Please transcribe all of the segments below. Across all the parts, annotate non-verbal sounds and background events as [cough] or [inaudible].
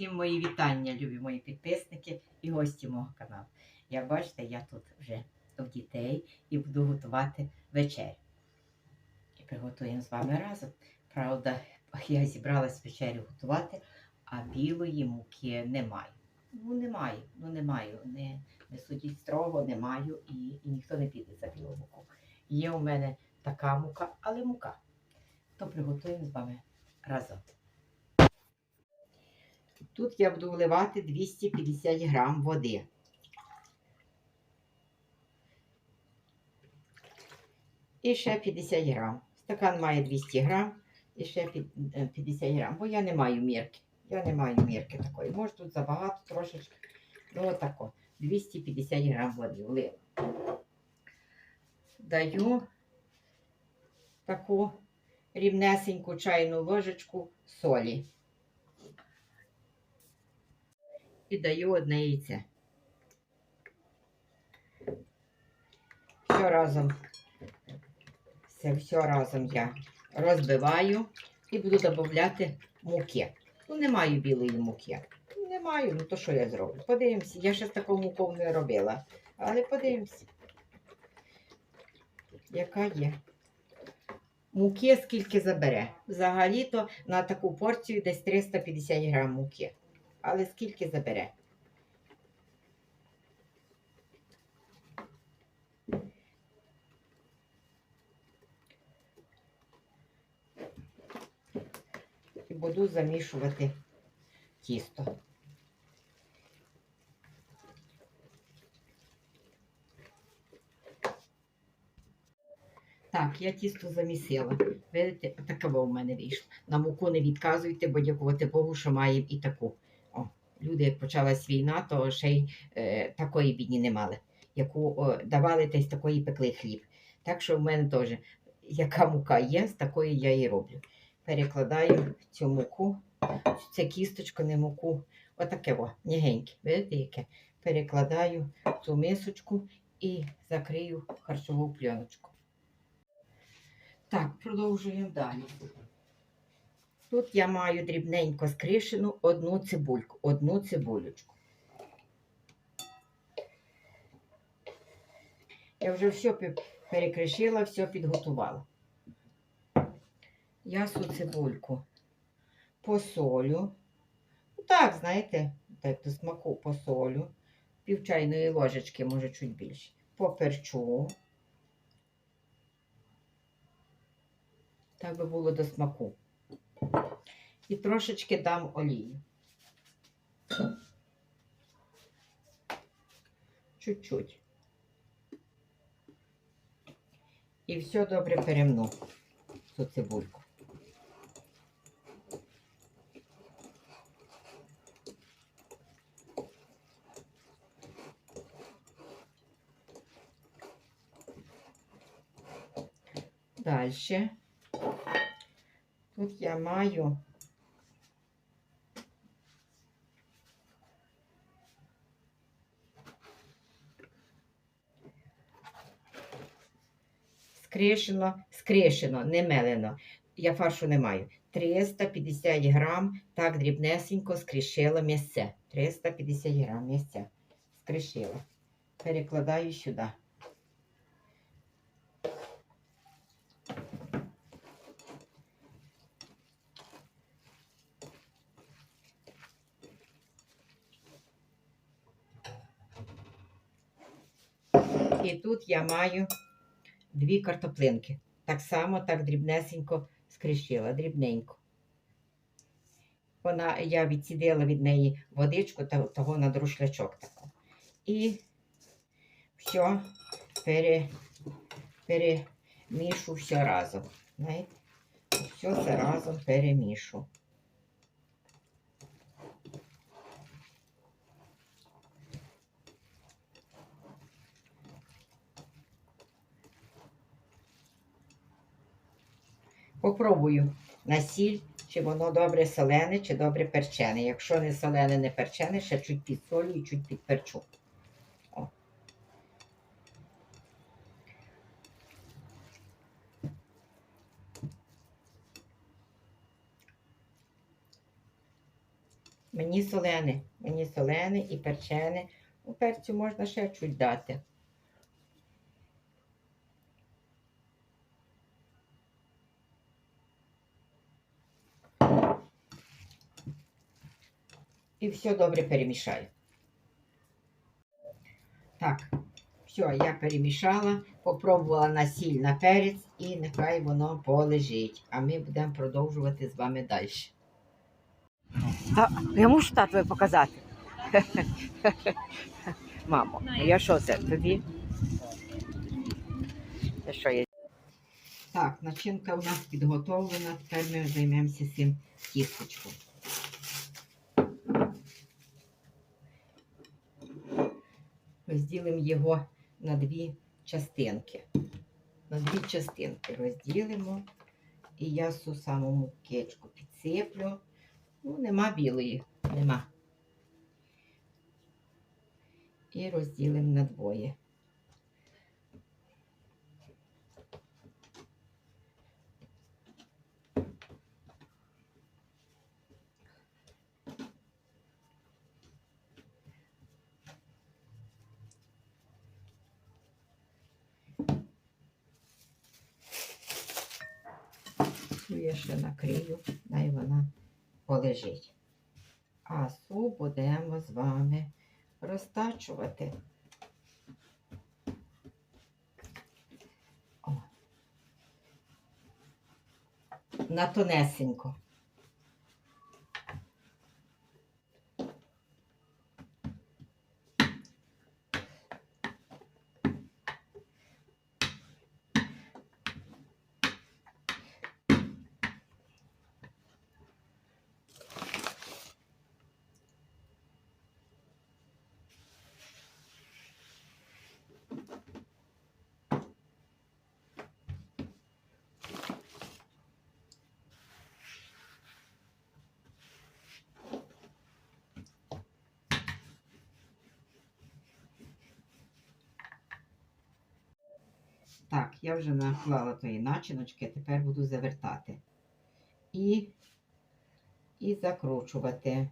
Всім мої вітання, любі мої підписники і гості мого каналу. Як бачите, я тут вже у дітей і буду готувати вечерю. І приготуємо з вами разом. Правда, я зібралась вечерю готувати, а білої муки немає. Ну, немає, ну немає. Не, не судіть строго, не маю і, і ніхто не піде за білу муку. Є у мене така мука, але мука. То приготуємо з вами разом. Тут я буду вливати 250 грам води. І ще 50 грам. Стакан має 200 грам і ще е, 50 грам, бо я не маю мірки. Я не маю мірки такої. Може тут забагато трошечки. Ну отако. 250 грам води влила. Даю таку рівнесеньку чайну ложечку солі. І даю одне яйце. Все разом, все, все разом я розбиваю і буду додати муки. Ну, не маю білої муки. Не маю, ну то що я зроблю? Подивимося. Я ще з такою мукою не робила. Але подивимося, яка є. Муки скільки забере. Взагалі-то на таку порцію десь 350 грам муки. Але скільки забере? І буду замішувати тісто. Так, я тісто замісила. Видите, таке в мене вийшло. На муку не відказуйте, бо дякувати Богу, що маємо і таку. Люди, як почалась війна, то ще й е, такої бідні не мали, яку о, давали з такої пекли хліб. Так що в мене теж, яка мука є, з такої я і роблю. Перекладаю цю муку, це кісточку, не муку. Отаке о, нігеньке. Видите, яке? Перекладаю цю мисочку і закрию харчову пленочку. Так, продовжуємо далі. Тут я маю дрібненько скришену одну цибульку, одну цибулючку. Я вже все перекришила, все підготувала. Я цю цибульку посолю. Ну, Так, знаєте, так до смаку посолю. Пів чайної ложечки, може, чуть більше. Поперчу. Так би було до смаку. І трошечки дам олії. Чуть-чуть. І все добре перемну цю цибульку. Дальше. Тут я маю скришено, скришено, не мелено. Я фаршу не маю. 350 грам, так дрібнесенько скришила м'ясце. 350 грам м'ясця. Скришила. Перекладаю сюди. І тут я маю дві картоплинки. Так само, так дрібнесенько скришила, дрібненько. Вона, я відсідила від неї водичку та того на друшлячок таку. І все пере, перемішу все разом. Знаєте? Все це разом перемішу. Попробую на сіль, чи воно добре солене, чи добре перчене. Якщо не солене, не перчене, ще чуть підсолю і чуть підперчу. О. Мені солене, мені солене і перчене. У перцю можна ще чуть дати. І все добре перемішаю. Так, все, я перемішала, попробувала на сіль, на перець і нехай воно полежить. А ми будемо продовжувати з вами далі. А, я мушу татові показати. [laughs] Мамо, я що це тобі? Це що є? Так, начинка у нас підготовлена. Тепер ми займемося цим кісточком. Розділимо його на дві частинки. На дві частинки розділимо. І я су саму мукечку підсиплю. Ну, нема білої, нема. І розділимо на двоє. Цю я ще накрию, най вона полежить. А су будемо з вами розтачувати. О. На тонесенько. Так, я вже наклала тої начиночки, тепер буду завертати. І, і закручувати.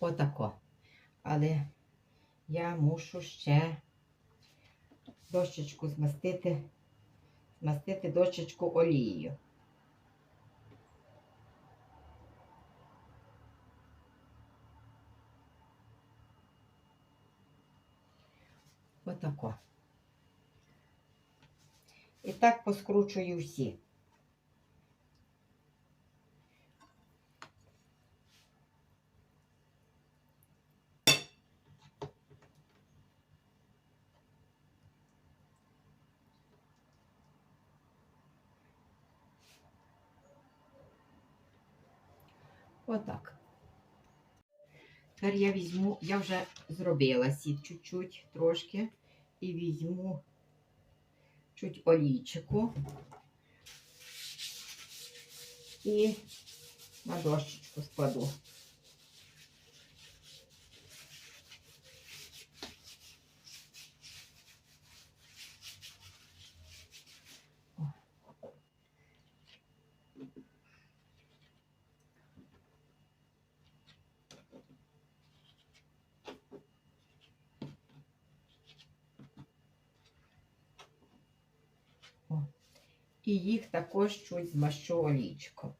Отако. Але я мушу ще дощечку змастити, змастити дощечку олією. Отако. І так поскручую всі. Отак. Тепер я візьму, я вже зробила сік чуть-чуть трошки і візьму чуть олійчику і на дощечку складу. І їх також чуть змащу олійчиком.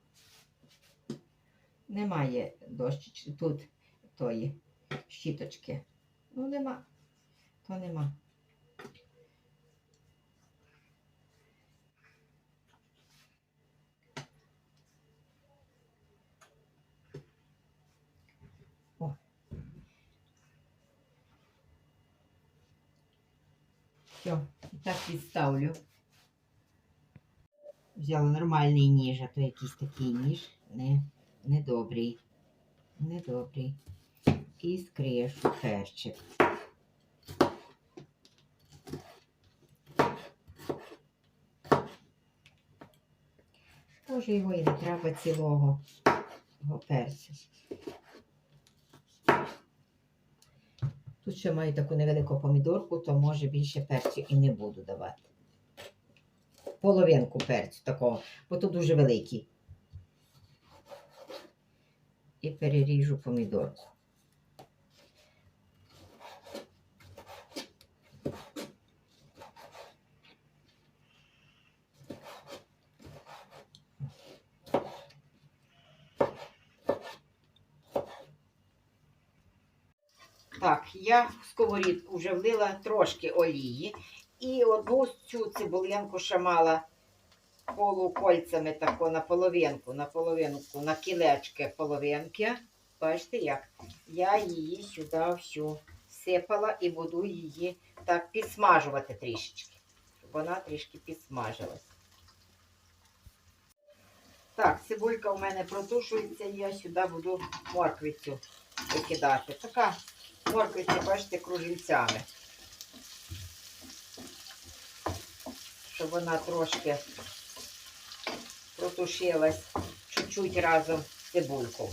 Немає дощечки тут тої щіточки. Ну, нема, то нема. О. Все, і так відставлю. Взяла нормальний ніж, а то якийсь такий ніж не, недобрий. Недобрий. І скрешу перчик. Може його і не треба цілого його перцю. Тут ще маю таку невелику помідорку, то може більше перцю і не буду давати. Половинку перцю такого, бо то дуже великий. І переріжу помідорку. Так, я в сковорідку вже влила трошки олії і одну цю цибулинку ще мала полукольцями тако на половинку, на половинку, на кілечки половинки. Бачите як? Я її сюди всю сипала і буду її так підсмажувати трішечки, щоб вона трішки підсмажилась. Так, цибулька у мене протушується, і я сюди буду морквицю викидати. Така морквиця, бачите, кружельцями. Щоб вона трошки протушилась чуть-чуть разом з цибулькою.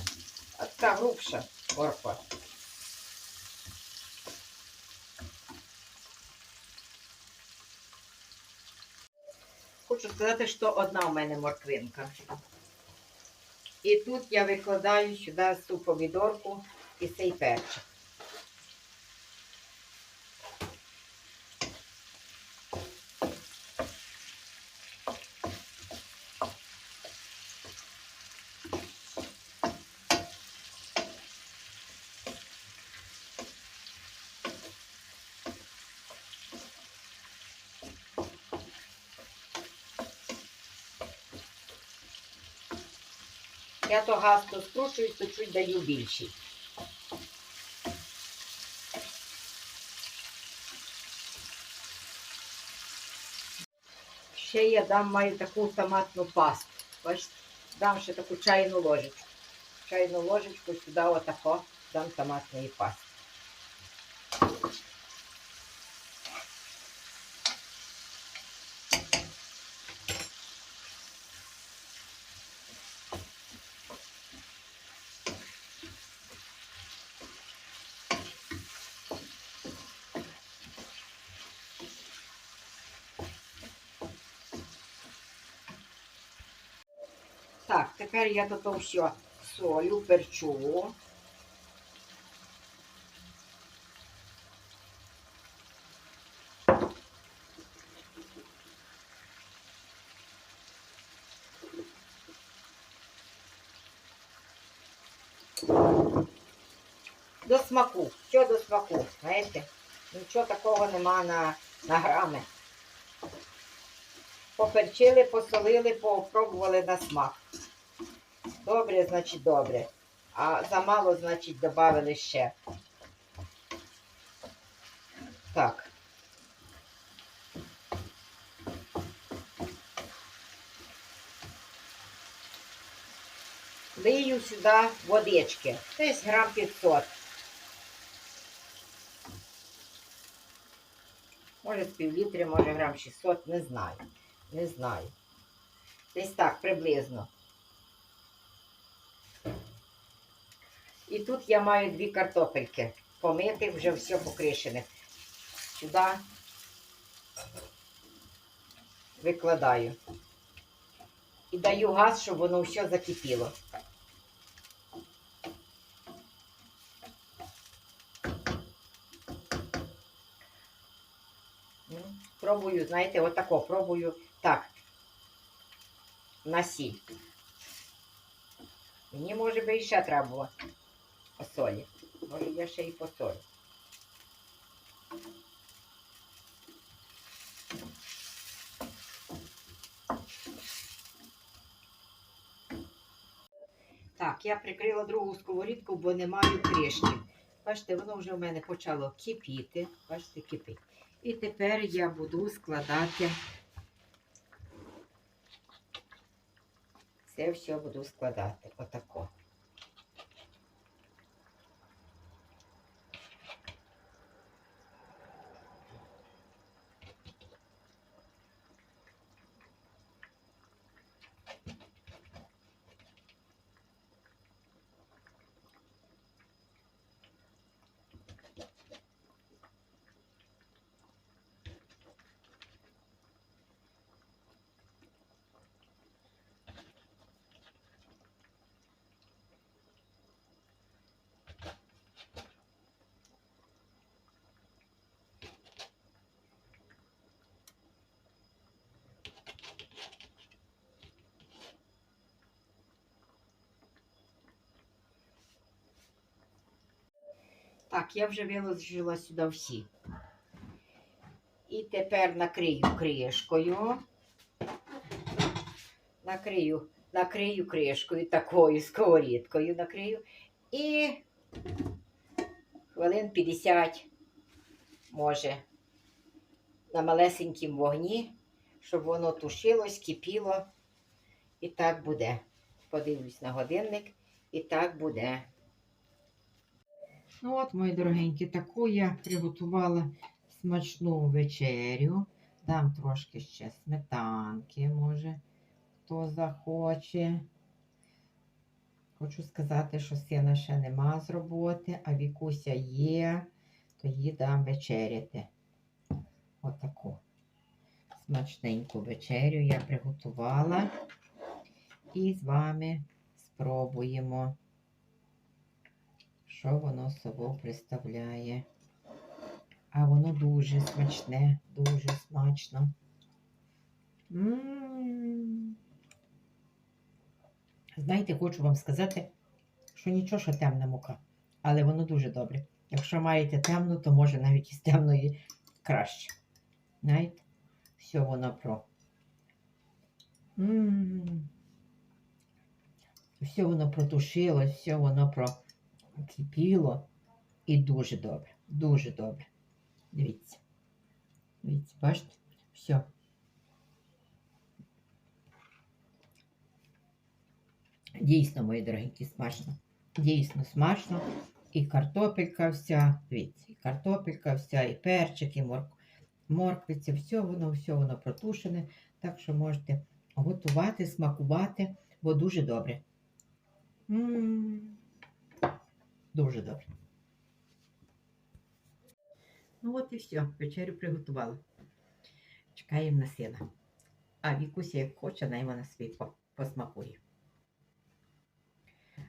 А така грубша морква. Хочу сказати, що одна у мене морквинка. І тут я викладаю сюди цю помідорку і цей перчик. Я то гасто скручую, то чуть даю більший. Ще я дам маю таку томатну пасту. Бачите, дам ще таку чайну ложечку. Чайну ложечку сюди отако дам томатної пасти. Так, тепер я того все солю, перчу. До смаку, все до смаку, знаєте? Нічого такого нема на, на грами. Поперчили, посолили, попробували на смак. Добре, значить, добре. А замало, значить, додали ще. Так. Лию сюди водички. Десь грам 500. Може півлітри, може грам 600, не знаю. Не знаю. Десь так, приблизно. І тут я маю дві картопельки. Помитих, вже все покришене. Сюди викладаю. І даю газ, щоб воно все закипіло. Ну, Пробую, знаєте, отако, пробую так. На сіль. Мені, може би, ще треба було посолі. Може, я ще і посолю. Так, я прикрила другу сковорідку, бо не маю кришки. Бачите, воно вже в мене почало кипіти. Бачите, кипить. І тепер я буду складати. Це все буду складати отако. Так, я вже виложила сюди всі. І тепер накрию кришкою. Накрию, накрию кришкою такою сковорідкою накрию. І хвилин 50, може, на малесенькім вогні, щоб воно тушилось, кипіло. І так буде. Подивлюсь на годинник, і так буде. Ну от, мої дорогенькі, таку я приготувала смачну вечерю. Дам трошки ще сметанки, може, хто захоче. Хочу сказати, що сина ще нема з роботи, а Вікуся є, то їй дам вечеряти. Отаку смачненьку вечерю я приготувала. І з вами спробуємо, що воно собою представляє. А воно дуже смачне, дуже смачно. М. Знаєте, хочу вам сказати, що нічого, що темна мука, але воно дуже добре. Якщо маєте темну, то може навіть із темної краще. Знаєте, все воно про. М. Все воно протушилось, все воно прокипіло. І дуже добре, дуже добре. Дивіться. Дивіться, бачите? Все. Дійсно, мої дорогенькі, смачно. Дійсно смачно. І картопелька вся, дивіться, і картопелька вся, і перчик, і морк... морквиця, все воно, все воно протушене. Так що можете готувати, смакувати, бо дуже добре. М, Дуже добре. Ну от і все, вечерю приготувала. Чекаємо на сина. А Вікуся, як хоче, най вона свій по- посмакує.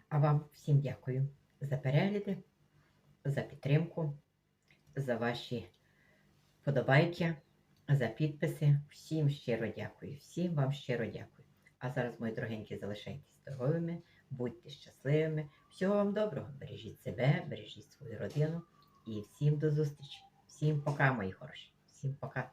А вам всім дякую за перегляди, за підтримку, за ваші подобайки, за підписи. Всім щиро дякую. Всім вам щиро дякую. А зараз, мої дорогенькі, залишайтесь здоровими, будьте щасливими. Всього вам доброго. Бережіть себе, бережіть свою родину. І всім до зустрічі. Всім пока, мої хороші. Всім пока.